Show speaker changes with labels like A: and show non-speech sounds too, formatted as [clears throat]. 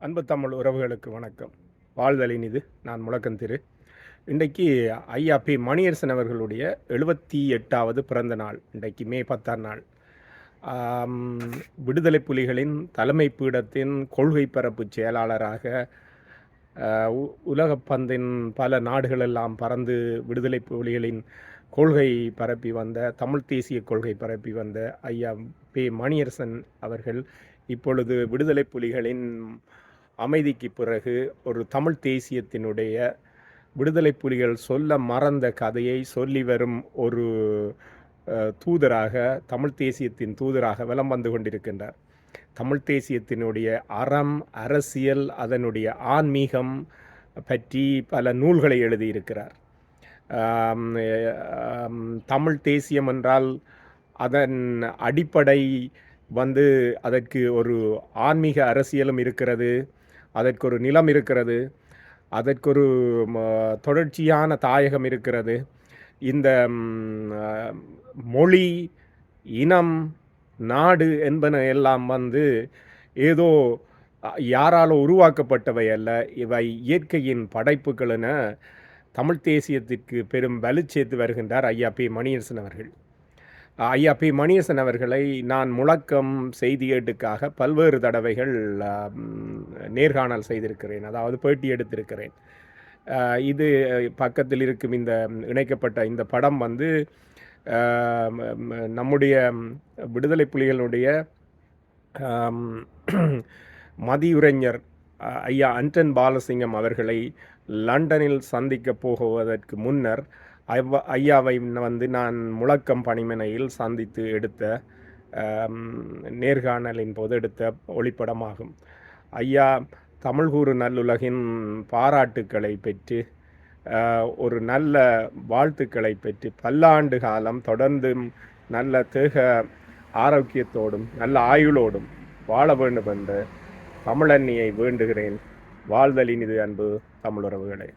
A: அன்பு தமிழ் உறவுகளுக்கு வணக்கம். வாழ்தலின் இது நான் முழக்கம் திரு. இன்றைக்கு ஐயா பி மணியரசன் அவர்களுடைய எழுபத்தி எட்டாவது பிறந்த நாள் இன்றைக்கு மே பத்தாம் நாள். விடுதலை புலிகளின் தலைமை பீடத்தின் கொள்கை பரப்பு செயலாளராக ஆஹ், உ- பந்தின் பல நாடுகளெல்லாம் பறந்து விடுதலை புலிகளின் கொள்கை பரப்பி வந்த தமிழ் தேசிய கொள்கை பரப்பி வந்த ஐயா பி மணியரசன் அவர்கள் இப்பொழுது விடுதலை புலிகளின் அமைதிக்கு பிறகு ஒரு தமிழ் தேசியத்தினுடைய விடுதலை புலிகள் சொல்ல மறந்த கதையை சொல்லி வரும் ஒரு தூதராக தமிழ் தேசியத்தின் தூதராக வலம் வந்து கொண்டிருக்கின்றார். தமிழ் தேசியத்தினுடைய அறம் அரசியல் அதனுடைய ஆன்மீகம் பற்றி பல நூல்களை எழுதியிருக்கிறார். தமிழ் தேசியம் என்றால் அதன் அடிப்படை வந்து அதற்கு ஒரு ஆன்மீக அரசியலும் இருக்கிறது. அதற்கு ஒரு நிலம் இருக்கிறது அதற்கொரு தொடர்ச்சியான தாயகம் இருக்கிறது. இந்த மொழி இனம் நாடு என்பன எல்லாம் வந்து ஏதோ அ, யாராலோ உருவாக்கப்பட்டவை அல்ல. இவை இயற்கையின் படைப்புகள் என தமிழ் தேசியத்திற்கு பெரும் வலு சேர்த்து வருகின்றார் ஐயா பி மணியரசன் அவர்கள். ஐயா பி. மணியசன் அவர்களை நான் முழக்கம் செய்தியேட்டுக்காக பல்வேறு தடவைகள் நேர்காணல் செய்திருக்கிறேன். அதாவது பேட்டி எடுத்திருக்கிறேன். இது பக்கத்தில் இருக்கும் இந்த இணைக்கப்பட்ட இந்த படம் வந்து நம்முடைய விடுதலை புலிகளுடைய [clears throat] மதியுரைஞர் ஐயா அன்டன் பாலசிங்கம் அவர்களை லண்டனில் சந்திக்க போகுவதற்கு முன்னர் ஐயாவை வந்து நான் முழக்கம் பணிமனையில் சந்தித்து எடுத்த நேர்காணலின் போது எடுத்த ஒளிப்படமாகும். ஐயா தமிழ்கூறு நல்லுலகின் பாராட்டுக்களை பெற்று ஒரு நல்ல வாழ்த்துக்களை பெற்று பல்லாண்டு காலம் தொடர்ந்தும் நல்ல தேக ஆரோக்கியத்தோடும் நல்ல ஆயுளோடும் வாழ வேண்டும் என்று தமிழன்னியை வேண்டுகிறேன். வாழ்தலின் இது அன்பு தமிழுறவுகளே